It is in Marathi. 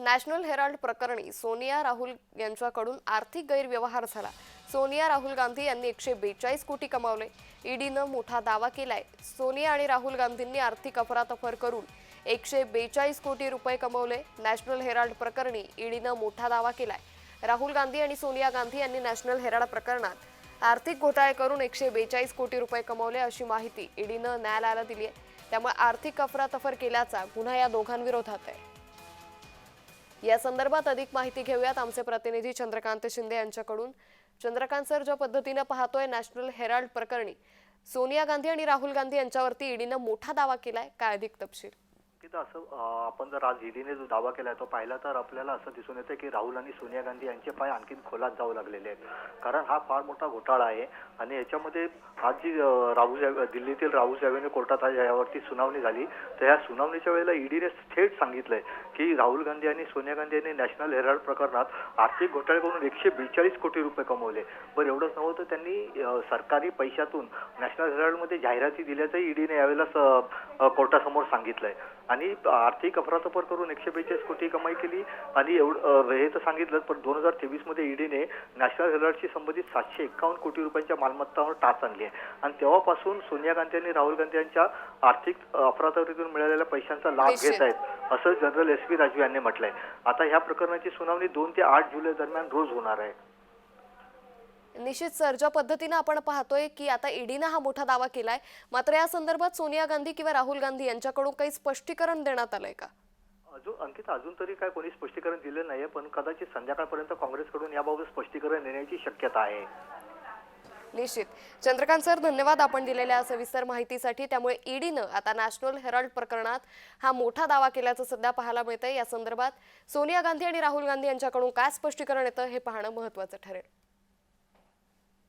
नॅशनल हेराल्ड प्रकरणी सोनिया राहुल यांच्याकडून आर्थिक गैरव्यवहार झाला. सोनिया राहुल गांधी यांनी एकशे बेचाळीस कोटी कमावले. ईडीनं मोठा दावा केलाय. सोनिया आणि राहुल गांधींनी आर्थिक अफरातफर करून एकशे बेचाळीस कोटी रुपये कमवले. नॅशनल हेराल्ड प्रकरणी ईडीनं मोठा दावा केलाय. राहुल गांधी आणि सोनिया गांधी यांनी नॅशनल हेराल्ड प्रकरणात आर्थिक घोटाळे करून एकशे बेचाळीस कोटी रुपये कमवले अशी माहिती ईडीनं न्यायालयाला दिली आहे त्यामुळे आर्थिक अफरातफर केल्याचा गुन्हा या दोघांविरोधात आहे. या संदर्भात अधिक माहिती घेऊयात आमचे प्रतिनिधी चंद्रकांत शिंदे यांच्याकडून. चंद्रकांत सर ज्या पद्धतीनं पाहतोय नॅशनल हेराल्ड प्रकरणी सोनिया गांधी आणि राहुल गांधी यांच्यावरती ईडीनं मोठा दावा केलाय काय अधिक तपशील? की तर असं आपण जर आज ईडीने जो दावा केलाय तो पाहिला तर आपल्याला असं दिसून येतं की राहुल आणि सोनिया गांधी यांचे पाय आणखीन खोलात जाऊ लागलेले आहेत. कारण हा फार मोठा घोटाळा आहे आणि याच्यामध्ये आज जी राहुल दिल्लीतील राहुल यावेने कोर्टात यावरती सुनावणी झाली. तर या सुनावणीच्या वेळेला ईडीने थेट सांगितलंय की राहुल गांधी आणि सोनिया गांधी यांनी नॅशनल हेराल्ड प्रकरणात आर्थिक घोटाळे करून एकशे बेचाळीस कोटी रुपये कमवले. बरं एवढंच नव्हतं त्यांनी अं, सरकारी पैशातून नॅशनल हेराल्डमध्ये जाहिराती दिल्याचंही ईडीने यावेळेला कोर्टासमोर सांगितलंय. आणि आर्थिक अफरातफर करून एकशे बेचाळीस कोटी कमाई केली आणि एवढं हे तर सांगितलं पण दोन हजार तेवीसमध्ये ईडीने नॅशनल हेराल्डशी संबंधित सातशे एकावन्न कोटी रुपयांच्या मालमत्तावर टाच आणली आहे. आणि तेव्हापासून सोनिया गांधी आणि राहुल गांधी यांच्या आर्थिक अफरातफरीतून मिळालेल्या पैशांचा लाभ. घेत आहेत असं जनरल एस पी राजू यांनी म्हटलंय. आता ह्या प्रकरणाची सुनावणी दोन ते आठ जुलै दरम्यान रोज होणार आहे. निश्चित सर ज्या पद्धतीनं आपण पाहतोय की आता ईडीनं हा मोठा दावा केलाय मात्र या संदर्भात सोनिया गांधी किंवा राहुल गांधी यांच्याकडून काही स्पष्टीकरण देण्यात आलंय का? अजून अंकित अजून तरी काय कोणी स्पष्टीकरण दिलं नाहीये पण कदाचित संध्याकाळपर्यंत काँग्रेसकडून याबाबत स्पष्टीकरण देण्याची शक्यता आहे. निश्चित. चंद्रकांत सर धन्यवाद आपण दिलेल्या सविस्तर माहितीसाठी. त्यामुळे ईडीनं आता नॅशनल हेराल्ड प्रकरणात हा मोठा दावा केल्याचं सध्या पाहायला मिळतंय. या संदर्भात सोनिया गांधी आणि राहुल गांधी यांच्याकडून काय स्पष्टीकरण येतं हे पाहणं महत्वाचं ठरेल.